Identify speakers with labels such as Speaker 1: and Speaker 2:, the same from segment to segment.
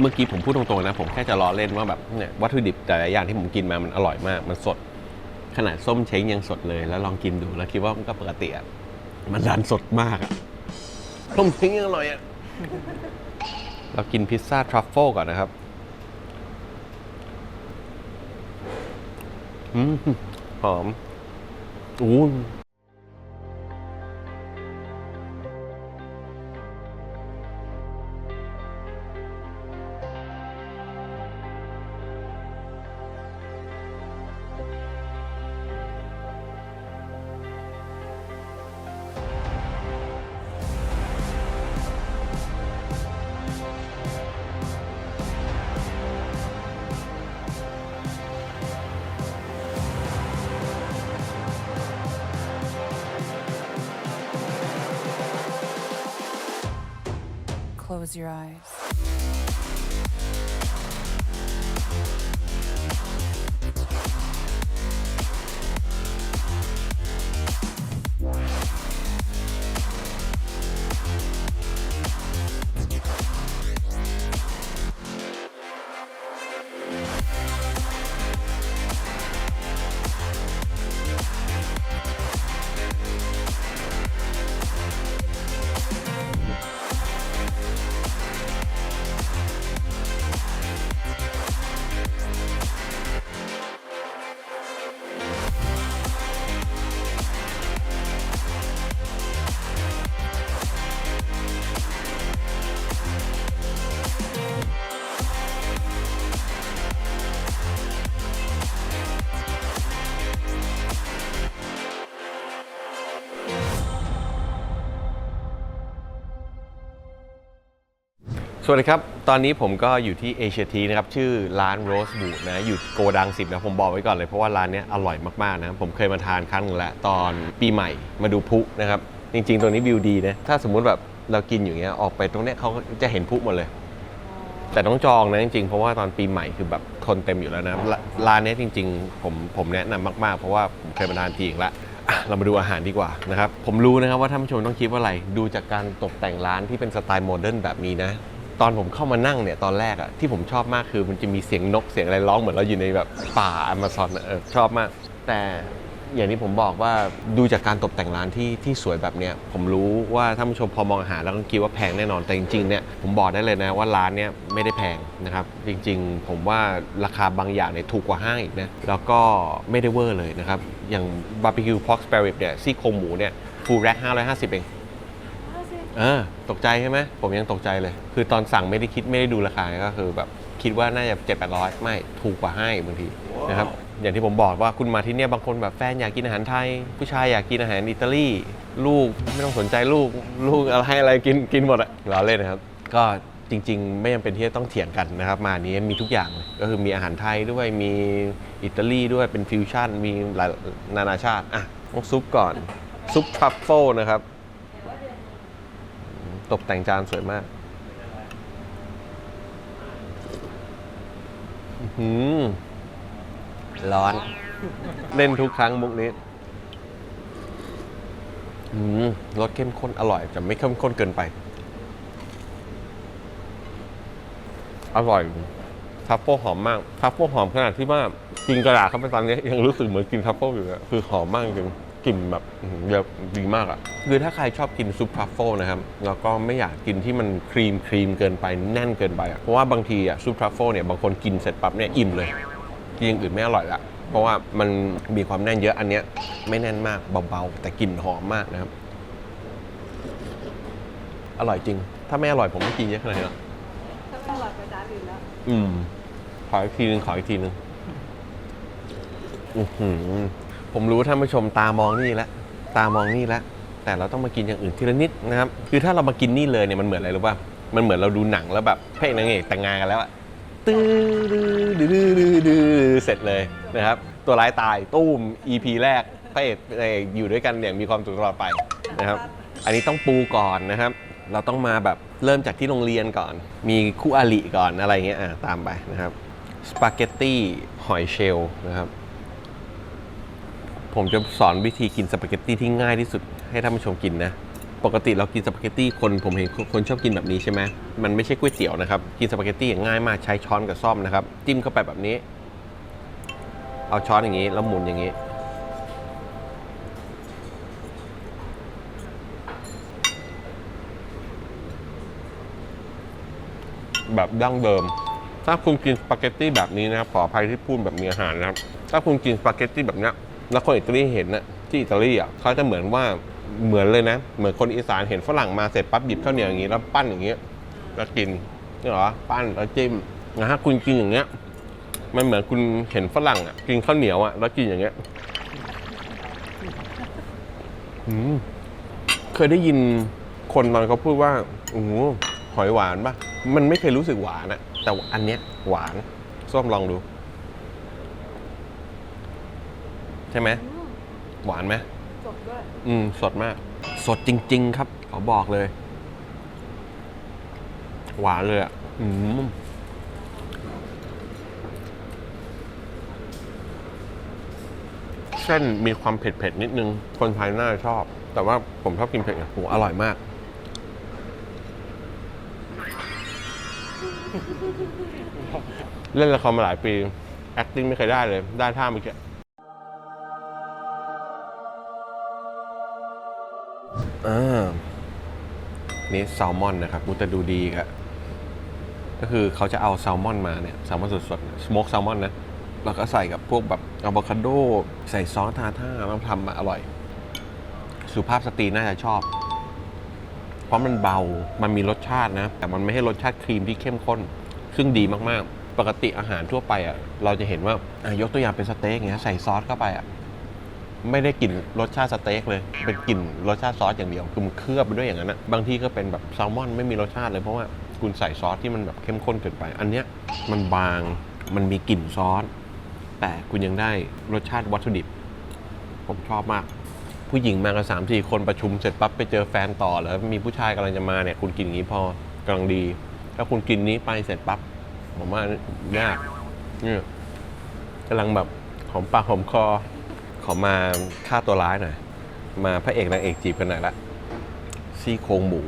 Speaker 1: เมื่อกี้ผมพูดตรงๆนะ ผมแค่จะล้อเล่นว่าแบบเนี่ยวัตถุดิบแต่ละอย่างที่ผมกินมามันอร่อยมาก มันสด ขนาดส้มเช้งยังสดเลย แล้วลองกินดูแล้วคิดว่ามันก็ปกติอะมันดันสดมากอะส้มเช้งยังอร่อยอะเรากินพิซซ่าทรัฟเฟิลก่อนนะครับอืมหอมอู้
Speaker 2: Close your eyes..
Speaker 1: สวัสดีครับ ตอนนี้ผมก็อยู่ที่เอเชียทีนะครับ ชื่อร้านโรสบูนะ อยู่โกดังสิบนะผมบอกไว้ก่อนเลยเพราะว่าร้านนี้อร่อยมาก ๆ นะครับผมเคยมาทานครั้งนึงแล้ว ตอนปีใหม่มาดูพุนะครับ จริง ๆตรงนี้วิวดีนะ ถ้าสมมุติแบบเรากินอย่างเงี้ยออกไปตรงเนี้ยเขาจะเห็นพุหมดเลย แต่ต้องจองนะจริง ๆ เพราะว่าตอนปีใหม่คือแบบคนเต็มอยู่แล้วนะร้านนี้จริง ๆ ผมผมแนะนำมาก ๆ เพราะว่าผมเคยมาทานทีอีกแล้วอะเรามาดูอาหารดีกว่านะครับ ผมรู้นะครับว่าท่านผู้ชมต้องคิดว่าอะไร ดูจากการตกแต่งร้านที่เป็นสไตล์โมเดิร์นแบบนี้นะ ตอนผมเข้ามานั่งเนี่ยตอนแรกอะที่ผมชอบมากคือมันจะมีเสียงนกเสียงอะไรร้องเหมือนเราอยู่ในแบบป่าอเมซอนเออชอบมาก แต่อย่างที่ผมบอกว่าดูจากการตกแต่งร้านที่ที่สวยแบบเนี้ยผมรู้ว่าท่านผู้ชมพอมองอาหารแล้วก็คิดว่าแพงแน่นอนแต่จริงๆเนี่ยผมบอกได้เลยนะว่าร้านเนี้ยไม่ได้แพงนะครับ จริงๆ ผมว่าราคาบางอย่างเนี่ยถูกกว่าห้างอีกนะแล้วก็ไม่ได้เวอร์เลยนะครับ อย่างบาร์บีคิวพ็อกสเปริตเนี่ยซี่โครงหมูเนี่ยฟูลแร็ค550 เอง เออตกใจใช่ไหมผมยังตกใจเลย คือตอนสั่งไม่ได้คิดไม่ได้ดูราคาก็คือแบบคิดว่าน่าจะเจ็ดแปดร้อยไม่ถูกกว่าให้บางทีนะครับ อย่างที่ผมบอกว่าคุณมาที่เนี่ยบางคนแบบแฟนอยากกินอาหารไทย ผู้ชายอยากกินอาหารอิตาลีลูกไม่ต้องสนใจลูกลูกอะไรให้อะไรกินกินหมดอะเราเล่นนะครับ ก็จริง ๆ ไม่จำเป็นที่จะต้องเถียงกันนะครับ มานี้มีทุกอย่างเลยก็คือมีอาหารไทยด้วยมีอิตาลีด้วยเป็นฟิวชั่นมีหลายนานาชาติอะต้องซุปก่อนซุปทรัฟเฟิลนะครับ ตกแต่งจานสวยมากอื้อหือร้อน เล่นทุกครั้งมุกนี้อืมรสเข้มข้นอร่อยแต่ไม่เข้มข้นเกินไป อร่อยทัฟเฟิลหอมมากทัฟเฟิลหอมขนาดที่ว่ากินกระดาษเข้าไปตอนนี้ยังรู้สึกเหมือนกินทัฟเฟิลอยู่เลยคือหอมมากจริง กลิ่นแบบอื้อหือเยอะดีมากอะ่ะคือถ้าใครชอบกินซุปทัฟเฟิลนะครับแล้วก็ไม่อยากกินที่มันครีมครีมเกินไปแน่นเกินไปอะเพราะว่าบางทีอะซุปทัฟเฟิลเนี่ยบางคนกินเสร็จปั๊บเนี่ยอิ่มเลยกินอย่างอื่นไม่อร่อยละเพราะว่ามันมีความแน่นเยอะอันเนี้ยไม่แน่นมากเบาๆ แต่กลิ่นหอมมากนะครับ อร่อยจริง ถ้าไม่อร่อยผมไม่กินเยอะขนาดนี้หรอก
Speaker 3: ถ้าไม่อร่อยไปร้านอื่นแล้ว
Speaker 1: อืม ขออีกทีนึงขออีกทีนึงอือหือ ผมรู้ว่าท่านผู้ชมตามองนี่แล้วตามองนี่แล้วแต่เราต้องมากินอย่างอื่นทีละนิดนะครับคือถ้าเรามากินนี่เลยเนี่ยมันเหมือนอะไรรู้ป่ะมันเหมือนเราดูหนังแล้วแบบพระเอกนางเอกแต่งงานกันแล้วอะตื้อดื้อดื้อดื้อดื้อดื้อเสร็จเลยนะครับ ตัวร้ายตายตุ้ม EP แรกพระเอกนางเอกอยู่ด้วยกันอย่างมีความสุขตลอดไปนะครับ อันนี้ต้องปูก่อนนะครับ เราต้องมาแบบเริ่มจากที่โรงเรียนก่อน มีคู่อาริก่อนอะไรเงี้ยอะตามไปนะครับสปาเกตตี้หอยเชลล์นะครับ ผมจะสอนวิธีกินสปาเกตตี้ที่ง่ายที่สุดให้ท่านผู้ชมกินนะ ปกติเรากินสปาเกตตี้คนผมเห็นคนชอบกินแบบนี้ใช่ไหมมันไม่ใช่ก๋วยเตี๋ยวนะครับ กินสปาเกตตี้อย่างง่ายมากใช้ช้อนกับซ่อมนะครับ จิ้มเข้าไปแบบนี้ เอาช้อนอย่างนี้แล้วหมุนอย่างนี้ แบบดั้งเดิม ถ้าคุณกินสปาเกตตี้แบบนี้นะครับขออภัยที่พูดแบบมีอาหารนะครับ ถ้าคุณกินสปาเกตตี้แบบนี้ แล้วคนอิตาลีเห็นนะที่อิตาลีอะเขาจะเหมือนว่าเหมือนเลยนะ เหมือนคนอีสานเห็นฝรั่งมาเสร็จปั๊บหยิบข้าวเหนียวอย่างนี้แล้วปั้นอย่างนี้แล้วกินนี่เหรอปั้นแล้วจิ้มนะฮะคุณกินอย่างเงี้ย มันเหมือนคุณเห็นฝรั่งอะกินข้าวเหนียวอะแล้วกินอย่างเงี้ยอืมเคยได้ยินคนตอนเขาพูดว่าโอ้โหหอยหวานปะมันไม่เคยรู้สึกหวานอะแต่อันเนี้ยหวานส้มลองดู ใช่ไหม
Speaker 3: อืม
Speaker 1: หวานไหม
Speaker 3: สดด้วย
Speaker 1: อืม สดมาก สดจริง ๆ ครับขอบอกเลย หวานเลยอะอืมเส้นมีความเผ็ดๆนิดนึง คนไทยน่าจะชอบ แต่ว่าผมชอบกินเผ็ดไงโหอร่อยมาก เล่นละครมาหลายปี acting ไม่เคยได้เลย ได้ท่าเมื่อกี้ นี่แซลมอนนะครับมูตดูดีครับก็คือเขาจะเอาแซลมอนมาเนี่ยแซลมอนสดๆสโมกแซลมอนนะแล้วก็ใส่กับพวกแบบอะโวคาโด ใส่ซอสทาท่าแล้วทำมาอร่อย สุภาพสตรีน่าจะชอบ เพราะมันเบามันมีรสชาตินะ แต่มันไม่ให้รสชาติครีมที่เข้มข้น ซึ่งดีมากๆ ปกติอาหารทั่วไปอะเราจะเห็นว่า ยกตัวอย่างเป็นสเต็กเงี้ยใส่ซอสเข้าไปอะ ไม่ได้กลิ่นรสชาติสเต็กเลย เป็นกลิ่นรสชาติซอสอย่างเดียว คือมันเคลือบไปด้วยอย่างนั้นนะบางที่ก็เป็นแบบแซลมอนไม่มีรสชาติเลยเพราะว่าคุณใส่ซอสที่มันแบบเข้มข้นเกินไป อันเนี้ยมันบาง มันมีกลิ่นซอส แต่คุณยังได้รสชาติวัตถุดิบ ผมชอบมาก ผู้หญิงมากันสามสี่คนประชุมเสร็จปั๊บไปเจอแฟนต่อแล้วมีผู้ชายกำลังจะมาเนี่ยคุณกินอย่างนี้พอกำลังดี ถ้าคุณกินนี้ไปเสร็จปั๊บผมว่ายากเนี่ยกำลังแบบหอมปากหอมคอ ขอมาฆ่าตัวร้ายหน่อยมาพระเอกนางเอกจีบกันหน่อยละซี่โครงหมู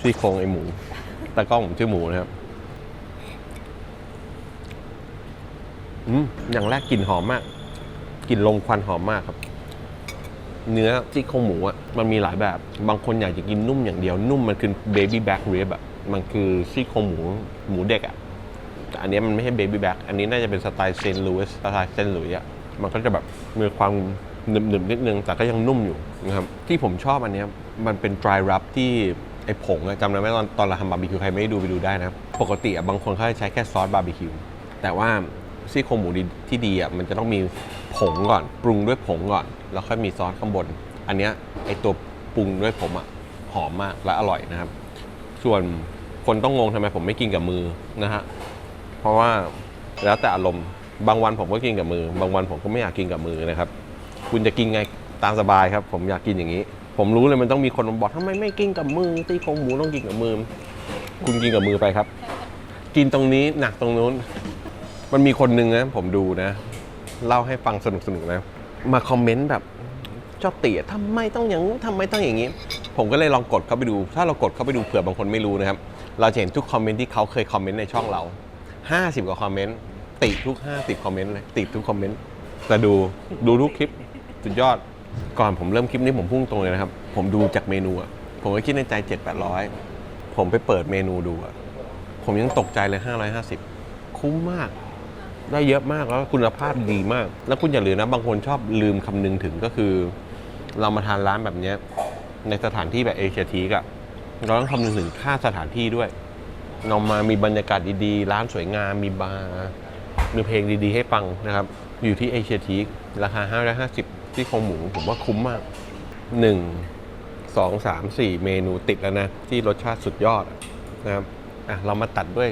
Speaker 1: ซี่โครงไอหมูตากล้องผมชื่อหมูนะครับอืมอย่างแรกกลิ่นหอมมากกลิ่นลงควันหอมมากครับ เนื้อซี่โครงหมูอะมันมีหลายแบบ บางคนอยากจะกินนุ่มอย่างเดียวนุ่มมันคือเบบี้แบ็กเรบอะมันคือซี่โครงหมูหมูเด็กอะแต่อันนี้มันไม่ใช่เบบี้แบ็กอันนี้น่าจะเป็นสไตล์เซนต์หลุยส์สไตล์เซนต์หลุยส์อะ มันก็จะแบบมีความหนึบๆนิดนึง แต่ก็ยังนุ่มอยู่นะครับที่ผมชอบอันนี้มันเป็น dry rub ที่ไอ้ผงจำได้ไหมตอนตอนเราทำบาร์บีคิวใครไม่ได้ดูไปดูได้นะ ปกติอะบางคนเขาจะใช้แค่ซอสบาร์บีคิวแต่ว่าซี่โครงหมูที่ดีอะมันจะต้องมีผงก่อน ปรุงด้วยผงก่อน แล้วค่อยมีซอสข้างบน อันเนี้ยไอตัวปรุงด้วยผมอะหอมมากและอร่อยนะครับ ส่วนคนต้องงงทำไมผมไม่กินกับมือนะฮะเพราะว่าแล้วแต่อารมณ์ บางวันผมก็กินกับมือ บางวันผมก็ไม่อยากกินกับมือนะครับ คุณจะกินไงตามสบายครับ ผมอยากกินอย่างนี้ ผมรู้เลยมันต้องมีคนบอกทำไมไม่กินกับมือตีโครงหมูต้องกินกับมือ คุณกินกับมือไปครับ กินตรงนี้หนักตรงนู้น มันมีคนหนึ่งนะผมดูนะ เล่าให้ฟังสนุกๆนะ มาคอมเมนต์แบบชอบเตี๋ยทำไมต้องอย่างนู้นทำไมต้องอย่างนี้ ผมก็เลยลองกดเข้าไปดู ถ้าเรากดเข้าไปดูเผื่อบางคนไม่รู้นะครับ เราจะเห็นทุกคอมเมนต์ที่เขาเคยคอมเมนต์ในช่องเรา 50 กว่าคอมเมนต์ ติทุก 50 คอมเมนต์เลยติทุกคอมเมนต์แต่ดูดูทุกคลิปสุดยอดก่อนผมเริ่มคลิปนี้ผมพุ่งตรงเลยนะครับ ผมดูจากเมนูอะผมก็คิดในใจ 7 8 0 0 ผมไปเปิดเมนูดูอะผมยังตกใจเลย 550 คุ้มมาก ได้เยอะมากแล้วคุณภาพดีมาก แล้วคุณอย่าลืมนะ บางคนชอบลืมคำนึงถึงก็คือ เรามาทานร้านแบบนี้ในสถานที่แบบเอเชียทีกอะเราต้องคำนึงถึงค่าสถานที่ด้วยเรามามีบรรยากาศดีๆ ร้านสวยงามมีบาร์ มีเพลงดีๆ ให้ฟังนะครับ อยู่ที่เอเชียทีกราคา 550 ที่โครงหมูผมว่าคุ้มมาก 1 2 3 4 เมนูติดแล้วนะ ที่รสชาติสุดยอดนะครับอะเรามาตัดด้วย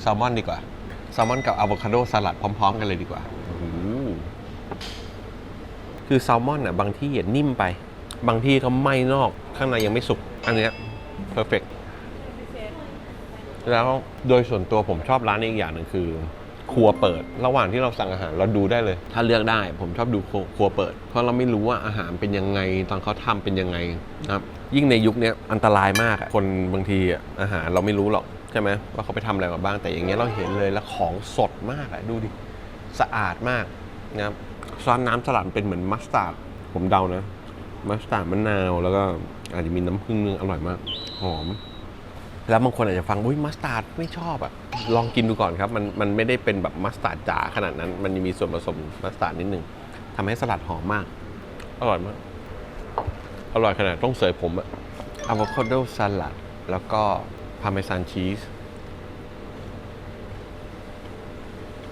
Speaker 1: แซลมอนดีกว่าแซลมอนกับอะโวคาโดสลัดพร้อม ๆ กันเลยดีกว่าคือแซลมอนอะบางที่อะนิ่มไป บางที่ก็ไหม้นอกข้างในยังไม่สุก อันเนี้ยเพอร์เฟกแล้วโดยส่วนตัวผมชอบร้านนี้อีกอย่างหนึ่งคือ ครัวเปิด ระหว่างที่เราสั่งอาหารเราดูได้เลย ถ้าเลือกได้ผมชอบดูครัวเปิด เพราะเราไม่รู้ว่าอาหารเป็นยังไง ตอนเขาทำเป็นยังไงนะครับยิ่งในยุคนี้อันตรายมากคนบางทีอาหารเราไม่รู้หรอกใช่ไหมว่าเขาไปทำอะไรมาบ้างแต่อย่างเงี้ยเราเห็นเลยแล้วของสดมากอะดูดิสะอาดมากนะครับซอสน้ำสลัดเป็นเหมือนมัสตาร์ดผมเดานะมัสตาร์ดมะนาวแล้วก็อาจจะมีน้ำผึ้งนึงอร่อยมาก หอม แล้วบางคนอาจจะฟังอุ้ยมัสตาร์ดไม่ชอบอะ ลองกินดูก่อนครับ มันมันไม่ได้เป็นแบบมัสตาร์ดจ๋าขนาดนั้น มันยังมีส่วนผสมมัสตาร์ดนิดนึงทำให้สลัดหอมมาก อร่อยมาก อร่อยขนาดต้องเสยผมอะอะโวคาโดสลัด แล้วก็พาเมซานชีส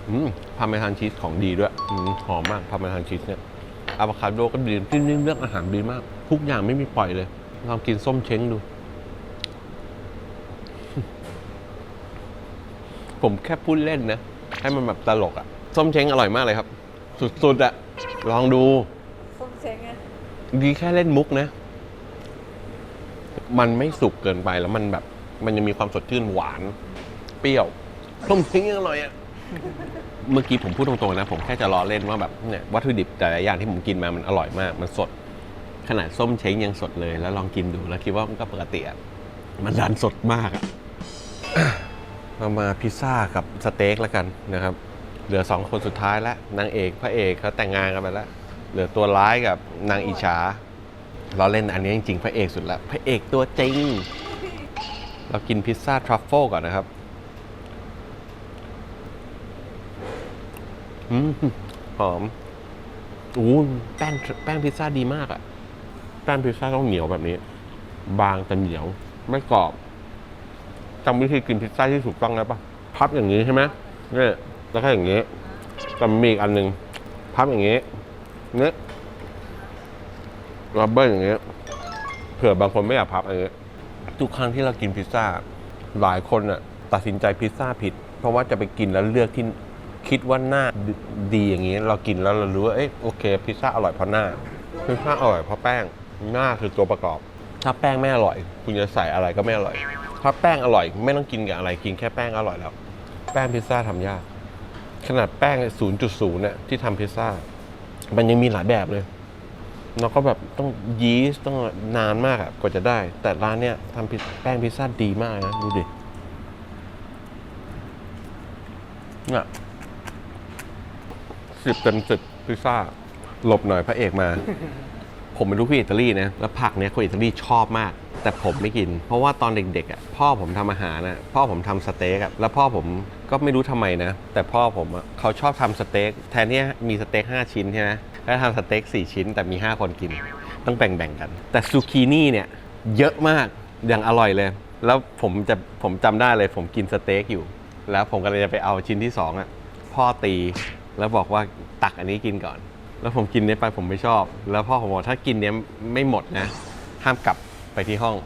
Speaker 1: อืมพาเมซานชีสของดีด้วยอมหอมมากพาเมซานชีสเนี่ยอะโวคาโดก็ดีที่นี่เรื่องอาหารดีมาก ทุกอย่างไม่มีปล่อยเลยลองกินส้มเช้งดู ผมแค่พูดเล่นนะ ให้มันแบบตลกอะส้มเช้งอร่อยมากเลยครับ สุดๆอะลองดู
Speaker 3: ส้มเช้งไง
Speaker 1: ดีแค่เล่นมุกนะ มันไม่สุกเกินไปแล้วมันแบบ มันยังมีความสดชื่นหวาน เปรี้ยวส้มเช้งยังอร่อยอะเมื่อกี้ผมพูดตรงๆนะ ผมแค่จะล้อเล่นว่าแบบเนี่ยวัตถุดิบแต่ละอย่างที่ผมกินมามันอร่อยมาก มันสด ขนาดส้มเช้งยังสดเลย แล้วลองกินดูแล้วคิดว่ามันก็ปกติอะมันดันสดมากอะ เรามาพิซซ่ากับสเต็กแล้วกันนะครับ เหลือสองคนสุดท้ายแล้วนางเอกพระเอกเขาแต่งงานกันไปแล้ว เหลือตัวร้ายกับนางอิจฉาเราเล่นอันนี้จริงๆ พระเอกสุดละพระเอกตัวจริง เรากินพิซซ่าทรัฟเฟิลก่อนนะครับอืมหอมอู้แป้งแป้งพิซซ่าดีมากอะแป้งพิซซ่าต้องเหนียวแบบนี้ บางแต่เหนียว ไม่กรอบ จำวิธีกินพิซซ่าที่ถูกต้องได้วปะพับอย่างนี้ใช่ไหมเนี่ยแล้วก็อย่างนี้แต่มันมีอีกอันหนึ่งพับอย่างนี้เนี่ยรับเบิ้ลอย่างนี้เผื่อบางคนไม่อยากพับอันนี้ทุกครั้งที่เรากินพิซซ่าหลายคนน่ะตัดสินใจพิซซ่าผิด เพราะว่าจะไปกินแล้วเลือกที่คิดว่าหน้าดดีอย่างนี้ เรากินแล้วเรารู้ว่าเอ๊ะโอเค พิซซ่าอร่อยเพราะหน้าพิซซ่าอร่อยเพราะแป้งหน้าคือตัวประกอบ ถ้าแป้งไม่อร่อย คุณจะใส่อะไรก็ไม่อร่อย ถ้าแป้งอร่อยไม่ต้องกินกับอะไรกินแค่แป้งอร่อยแล้ว แป้งพิซซ่าทำยาก ขนาดแป้ง 0.0เนี่ยที่ทำพิซซ่า มันยังมีหลายแบบเลยแล้วก็แบบต้องยีสต์ต้องนานมากอะกว่าจะได้ แต่ร้านเนี้ยทำแป้งพิซซ่าดีมากนะ ดูดิเนี่ยสิบเต็มสิบพิซซ่า หลบหน่อยพระเอกมา ผมเป็นลูกพี่อิตาลีนะ แล้วผักเนี้ยคนอิตาลีชอบมาก แต่ผมไม่กิน เพราะว่าตอนเด็กๆอะพ่อผมทำอาหารนะพ่อผมทำสเต็กอะแล้วพ่อผมก็ไม่รู้ทำไมนะ แต่พ่อผมอะเขาชอบทำสเต็กแทนที่มีสเต็ก5 ชิ้นใช่ไหมแล้วทำสเต็ก4 ชิ้น แต่มี 5 คนกิน ต้องแบ่งๆกัน แต่ซูกินี่เนี่ยเยอะมากอย่างอร่อยเลย แล้วผมจะผมจำได้เลย ผมกินสเต็กอยู่ แล้วผมก็เลยจะไปเอาชิ้นที่สองอะพ่อตีแล้วบอกว่าตักอันนี้กินก่อน แล้วผมกินเนี้ยไปผมไม่ชอบ แล้วพ่อผมบอกถ้ากินเนี้ยไม่หมดนะ ห้ามกลับ ไปที่ห้อง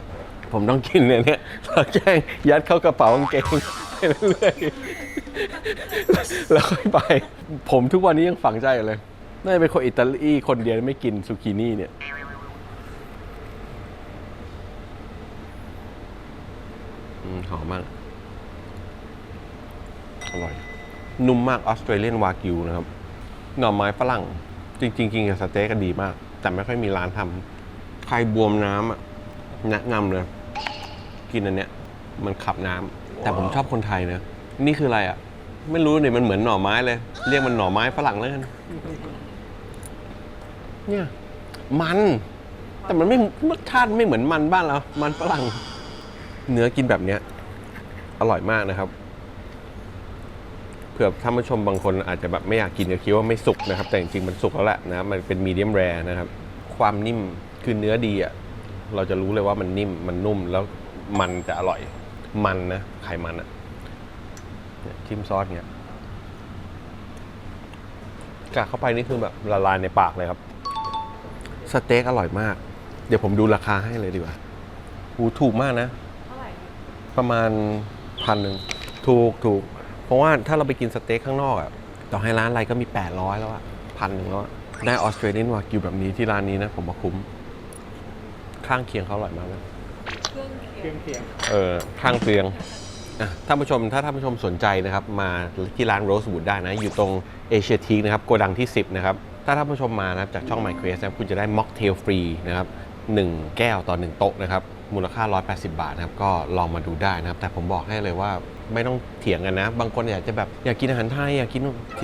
Speaker 1: ผมต้องกินเนี่ยเนี่ยแล้วแกล้งยัดเข้ากระเป๋ากางเกงไปเรื่อยๆแล้วค่อยไป ผมทุกวันนี้ยังฝังใจอยู่เลยน่าจะเป็นคนอิตาลีคนเดียวที่ไม่กินซูกินี่เนี่ยอืมหอมมากอร่อย นุ่มมากออสเตรเลียนวากิวนะครับ หน่อไม้ฝรั่ง จริงๆกินกับสเต็กก็ดีมาก แต่ไม่ค่อยมีร้านทำใครบวมน้ำอะ แนะนำเลย กินอันเนี้ย มันขับน้ำแต่ผมชอบคนไทยนะ นี่คืออะไรอะ ไม่รู้เนี่ยมันเหมือนหน่อไม้เลย เรียกมันหน่อไม้ฝรั่งแล้วกันเนี่ย มัน แต่มันไม่รสชาติไม่เหมือนมันบ้านเรา มันฝรั่ง เนื้อกินแบบเนี้ย อร่อยมากนะครับ เผื่อท่านผู้ชมบางคนอาจจะแบบไม่อยากกินก็คิดว่าไม่สุกนะครับ แต่จริงๆมันสุกแล้วแหละนะ มันเป็นมีเดียมแรนะครับ ความนิ่มคือเนื้อดีอะ เราจะรู้เลยว่ามันนิ่มมันนุ่มแล้วมันจะอร่อย มันนะไขมันอะเนี่ยจิ้มซอสเนี่ยกัดเข้าไปนี่คือแบบละลายในปากเลยครับ สเต็กอร่อยมาก เดี๋ยวผมดูราคาให้เลยดีกว่าหูถูกมากนะ
Speaker 3: เท่าไหร่
Speaker 1: ประมาณพันหนึ่งถูกถูก เพราะว่าถ้าเราไปกินสเต็กข้างนอกอะต่อให้ร้านอะไรก็มี 800 แล้วอะพันหนึ่งแล้วอะได้ออสเตรเลียนวากิวแบบนี้ที่ร้านนี้นะ ผมว่าคุ้ม ข้างเคียงเขาอร่อยมากนะ
Speaker 3: เครื่องเคียง
Speaker 1: เออข้างเตียงอะท่านผู้ชมถ้าท่านผู้ชมสนใจนะครับ มาที่ร้าน Rosewood ได้นะ อยู่ตรงเอเชียทีนะครับโกดังที่ 10 นะครับ ถ้าท่านผู้ชมมานะครับจากช่อง My Quest นะครับคุณจะได้ม็อกเทลฟรีนะครับ1 แก้วต่อ 1 โต๊ะนะครับ มูลค่า 180 บาทนะครับ ก็ลองมาดูได้นะครับ แต่ผมบอกให้เลยว่าไม่ต้องเถียงกันนะ บางคนอยากจะแบบอยากกินอาหารไทยอยากกิน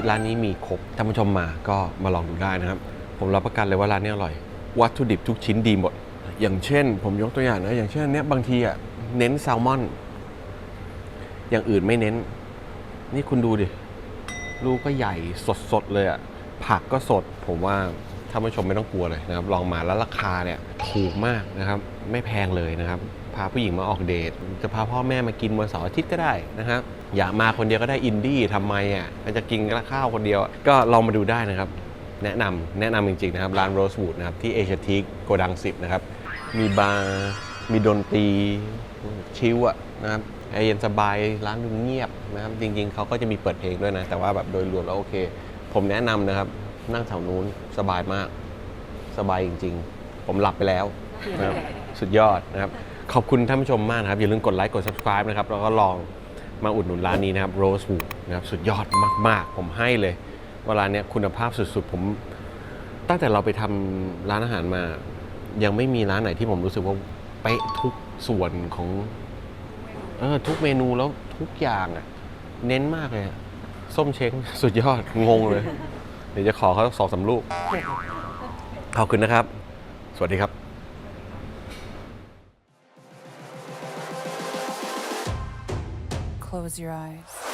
Speaker 1: ร้านนี้มีครบท่านผู้ชมมาก็มาลองดูได้นะครับ ผมรับประกันเลยว่าร้านนี้อร่อย วัตถุดิบทุกชิ้นดีหมด อย่างเช่น ผมยกตัวอย่างนะอย่างเช่นอันเนี้ยบางทีอะเน้นแซลมอน อย่างอื่นไม่เน้น นี่คุณดูดิ ลูกก็ใหญ่สดๆเลยอะผักก็สด ผมว่าท่านผู้ชมไม่ต้องกลัวเลยนะครับ ลองมาแล้วราคาเนี่ยถูกมากนะครับ ไม่แพงเลยนะครับ พาผู้หญิงมาออกเดท จะพาพ่อแม่มากินวันเสาร์อาทิตย์ก็ได้นะครับ อยากมาคนเดียวก็ได้อินดี้ทำไมอะมันจะกินข้าวคนเดียว ก็ลองมาดูได้นะครับ แนะนำแนะนำจริงๆนะครับ ร้าน Rosewood นะครับ ที่เอเชียทีกโกดัง 10 นะครับ มีบาร์มีดนตรีชิลอะนะครับแอร์เย็นสบายร้านดูเงียบนะครับ จริง ๆเขาก็จะมีเปิดเพลงด้วยนะ แต่ว่าแบบโดยรวมแล้วโอเค ผมแนะนำนะครับ นั่งแถวนู้นสบายมาก สบายจริง ๆ ผมหลับไปแล้วนะครับสุดยอดนะครับ ขอบคุณท่านผู้ชมมากนะครับ อย่าลืมกดไลค์กด subscribe นะครับ แล้วก็ลองมาอุดหนุนร้านนี้นะครับ Rosewood นะครับสุดยอดมาก ๆ ผมให้เลยเว่าเนี้ยคุณภาพสุด ๆ ผมตั้งแต่เราไปทำร้านอาหารมา ยังไม่มีร้านไหนที่ผมรู้สึกว่าเป๊ะทุกส่วนของเออทุกเมนูแล้วทุกอย่างอะเน้นมากเลยอะส้มเช้งสุดยอดงงเลย เดี๋ยวจะขอเขาสองสามลูก ขอบคุณนะครับ สวัสดีครับ
Speaker 2: Close your eyes.